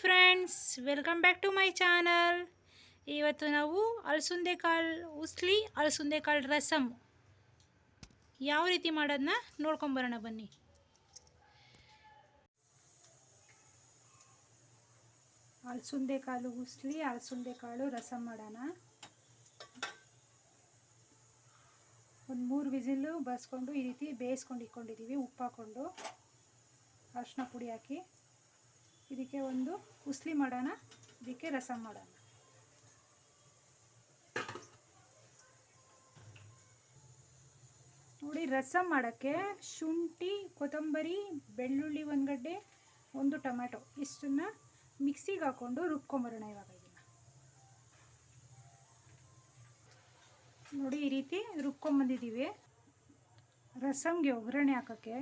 Friends welcome back to my channel ಇವತ್ತು ನಾವು ಅಲಸಂದೆ ಕಾಳು ಉಸ್ಲಿ ಅಲಸಂದೆ ಕಾಳು ರಸಮ್ ಯಾವ ರೀತಿ ಮಾಡೋದನ್ನ ನೋಡ್ಕೊಂಬರೋಣ ಬನ್ನಿ. ಅಲಸಂದೆ ಕಾಳು ಉಸ್ಲಿ ಅಲಸಂದೆ ಕಾಳು ರಸಮ್ ಮಾಡೋಣ. ಒಂದು ಮೂರು ವಿಸಿಲು ಬಸ್ಕೊಂಡು ಈ ರೀತಿ ಬೇಯಿಸ್ಕೊಂಡು ಇಟ್ಕೊಂಡಿದ್ದೀವಿ ಉಪ್ಪು ಹಾಕ್ಕೊಂಡು ಅರಿಶಿನ ಪುಡಿ ಹಾಕಿ. ಇದಕ್ಕೆ ಒಂದು ಉಸ್ಲಿ ಮಾಡೋಣ, ಇದಕ್ಕೆ ರಸಂ ಮಾಡೋಣ. ನೋಡಿ, ರಸಂ ಮಾಡೋಕ್ಕೆ ಶುಂಠಿ, ಕೊತ್ತಂಬರಿ, ಬೆಳ್ಳುಳ್ಳಿ ಒಂದು ಗಡ್ಡೆ ಒಂದು ಟೊಮ್ಯಾಟೊ ಇಷ್ಟನ್ನು ಮಿಕ್ಸಿಗೆ ಹಾಕ್ಕೊಂಡು ರುಬ್ಕೊಂಬರೋಣ ಇವಾಗ ಇದನ್ನು. ನೋಡಿ, ಈ ರೀತಿ ರುಬ್ಕೊಂಬಂದಿದ್ದೀವಿ. ರಸಮ್ಗೆ ಒಗ್ಗರಣೆ ಹಾಕೋಕ್ಕೆ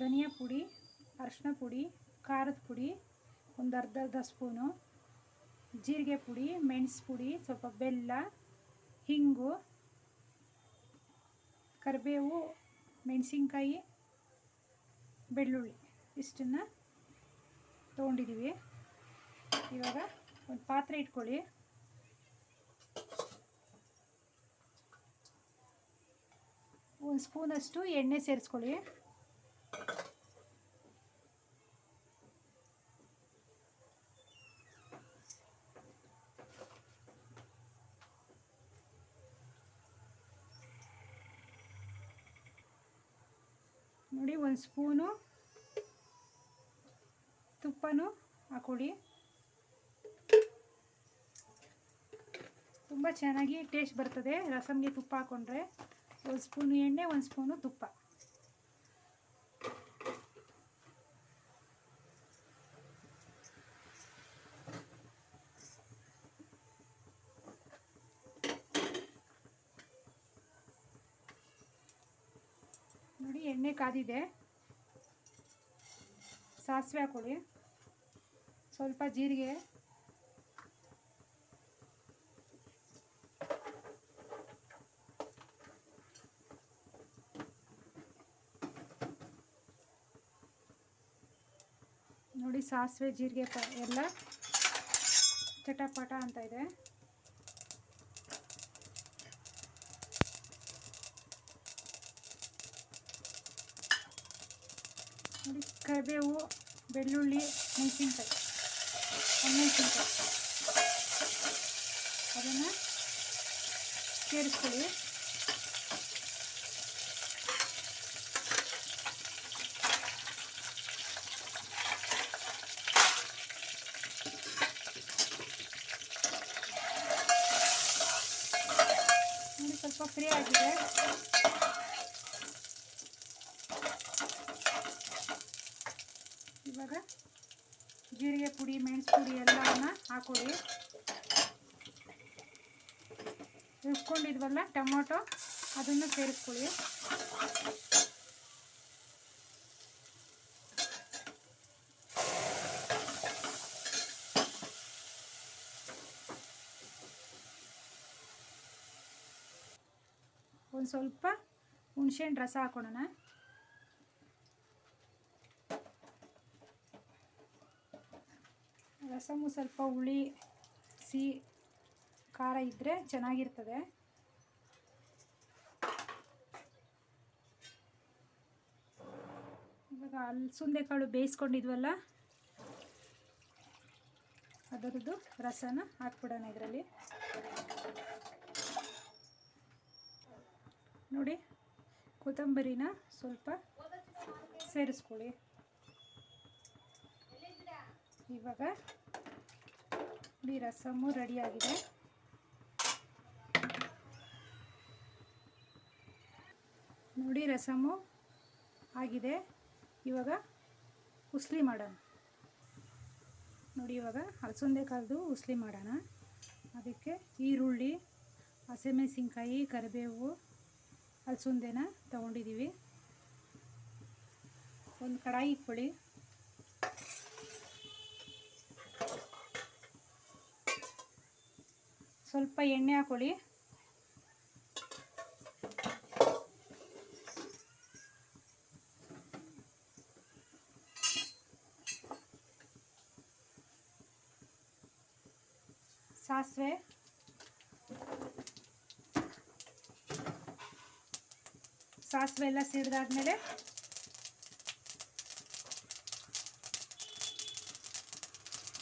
ಧನಿಯಾ ಪುಡಿ ಅರಿಶಿನ ಪುಡಿ, ಖಾರದ ಪುಡಿ, ಒಂದು ಅರ್ಧ ಅರ್ಧ ಸ್ಪೂನು, ಜೀರಿಗೆ ಪುಡಿ, ಮೆಣಸು ಪುಡಿ, ಸ್ವಲ್ಪ ಬೆಲ್ಲ, ಹಿಂಗು, ಕರಿಬೇವು, ಮೆಣಸಿನ್ಕಾಯಿ, ಬೆಳ್ಳುಳ್ಳಿ, ಇಷ್ಟನ್ನು ತೊಗೊಂಡಿದ್ದೀವಿ. ಇವಾಗ ಒಂದು ಪಾತ್ರೆ ಇಟ್ಕೊಳ್ಳಿ. ಒಂದು ಸ್ಪೂನಷ್ಟು ಎಣ್ಣೆ ಸೇರಿಸ್ಕೊಳ್ಳಿ ನೋಡಿ ಒಂದು ಸ್ಪೂನು ತುಪ್ಪನೂ ಹಾಕೊಳ್ಳಿ ತುಂಬ ಚೆನ್ನಾಗಿ ಟೇಸ್ಟ್ ಬರ್ತದೆ ರಸಮ್ಗೆ ತುಪ್ಪ ಹಾಕ್ಕೊಂಡ್ರೆ ಒಂದು ಸ್ಪೂನು ಎಣ್ಣೆ, ಒಂದು ಸ್ಪೂನು ತುಪ್ಪ. ನೋಡಿ ಎಣ್ಣೆ ಕಾದಿದೆ. ಸಾಸಿವೆ ಹಾಕೊಳ್ಳಿ. ಸ್ವಲ್ಪ ಜೀರಿಗೆ. ನೋಡಿ ಸಾಸಿವೆ ಜೀರಿಗೆ ಎಲ್ಲ ಚಟಪಟ ಅಂತ ಇದೆ. ಕರಿಬೇವು ಬೆಳ್ಳುಳ್ಳಿ ಮೆಣಸಿನ್ಕಾಯಿ. ಒಣಮೆಣಸಿನ್ಕಾಯಿ ಅದನ್ನು ಸೇರಿಸ್ಕೊಳ್ಳಿ. ನೋಡಿ ಸ್ವಲ್ಪ ಫ್ರೀ ಆಗಿದೆ. ಇವಾಗ ಜೀರಿಗೆ ಪುಡಿ, ಮೆಣಸು ಪುಡಿ ಎಲ್ಲವನ್ನ ಹಾಕೊಳ್ಳಿ ರುಬ್ಕೊಂಡಿದ್ವಲ್ಲ ಟೊಮೊಟೊ, ಅದನ್ನು ಸೇರಿಸ್ಕೊಳ್ಳಿ. ಒಂದು ಸ್ವಲ್ಪ ಹುಣಸೆಹಣ್ಣು ರಸ ಹಾಕೊಳ್ಳೋಣ ರಸಮು ಸ್ವಲ್ಪ ಹುಳಿ, ಸಿಹಿ, ಖಾರ ಇದ್ದರೆ ಚೆನ್ನಾಗಿರ್ತದೆ. ಇವಾಗ ಅಲಸಂದೆ ಕಾಳು ಬೇಯಿಸ್ಕೊಂಡಿದ್ವಲ್ಲ, ಅದರದ್ದು ರಸನ ಹಾಕ್ಬಿಡೋಣ ಇದರಲ್ಲಿ. ನೋಡಿ, ಕೊತ್ತಂಬರಿನ ಸ್ವಲ್ಪ ಸೇರಿಸ್ಕೊಳ್ಳಿ. ಇವಾಗ ಈ ರಸಮು ರೆಡಿಯಾಗಿದೆ. ನೋಡಿ ರಸಮು ಆಗಿದೆ. ಇವಾಗ ಉಸ್ಲಿ ಮಾಡೋಣ. ನೋಡಿ ಇವಾಗ ಅಲಸಂದೆ ಕಾಳ್ದು ಉಸ್ಲಿ ಮಾಡೋಣ. ಅದಕ್ಕೆ ಈರುಳ್ಳಿ, ಹಸಿಮೆಣಸಿನ್ಕಾಯಿ, ಕರಿಬೇವು ಅಲಸಂದೆನ ತೊಗೊಂಡಿದ್ದೀವಿ ಒಂದು ಕಡಾಯಿ ಇಟ್ಕೊಳ್ಳಿ स्वल्प एणे हाकी ससवे ससवेल सीढ़दे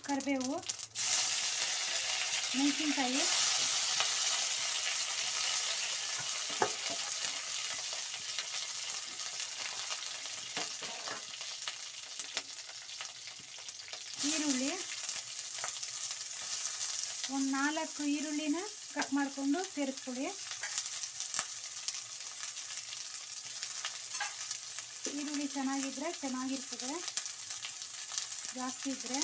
कर्बेव ಮೆಣಸಿನ್ಕಾಯಿ. ಈರುಳ್ಳಿ. ಒಂದು ನಾಲ್ಕು ಈರುಳ್ಳಿನ ಕಟ್ ಮಾಡಿಕೊಂಡು ಸೇರಿಸ್ಕೊಳ್ಳಿ ಈರುಳ್ಳಿ ಚೆನ್ನಾಗಿದ್ರೆ ಚೆನ್ನಾಗಿರ್ತದೆ. ಜಾಸ್ತಿ ಇದ್ದರೆ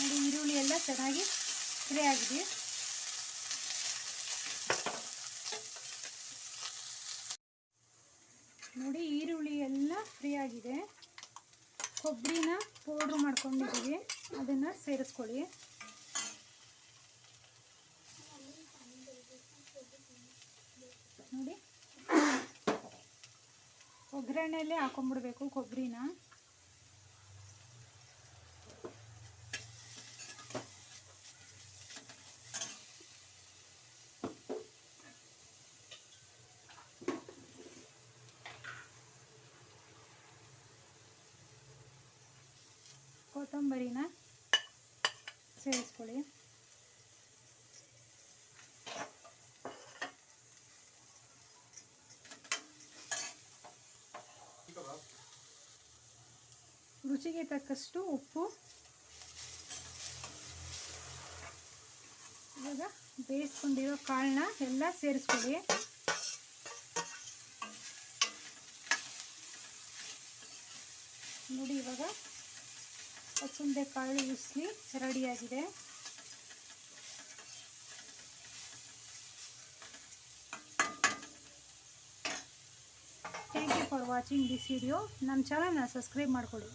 ನೋಡಿ ಈರುಳ್ಳಿ ಎಲ್ಲ ಚೆನ್ನಾಗಿ ಫ್ರೈ ಆಗಿದೆ. ನೋಡಿ ಈರುಳ್ಳಿ ಎಲ್ಲ ಫ್ರೀ ಆಗಿದೆ. ಕೊಬ್ಬರಿನ ಪೌಡ್ರ್ ಮಾಡ್ಕೊಂಡಿದ್ದೀವಿ. ಅದನ್ನು ಸೇರಿಸ್ಕೊಳ್ಳಿ. ನೋಡಿ. ಒಗ್ಗರಣೆಯಲ್ಲೇ ಹಾಕೊಂಡ್ಬಿಡ್ಬೇಕು ಕೊಬ್ಬರಿನ. ಕೊತ್ತಂಬರಿನ ಸೇರಿಸ್ಕೊಳ್ಳಿ. ರುಚಿಗೆ ತಕ್ಕಷ್ಟು ಉಪ್ಪು. ಇವಾಗ ಬೇಯಿಸ್ಕೊಂಡಿರೋ ಕಾಳನ್ನ ಎಲ್ಲ ಸೇರಿಸ್ಕೊಳ್ಳಿ. ನೋಡಿ ಇವಾಗ ಅಲಸಂದೆ ಕಾಳು ಉಸ್ಲಿ ರೆಡಿಯಾಗಿದೆ. Thank you for watching this video ನಮ್ಮ ಚಾನಲ್ನ ಸಬ್ಸ್ಕ್ರೈಬ್ ಮಾಡ್ಕೊಳ್ಳಿ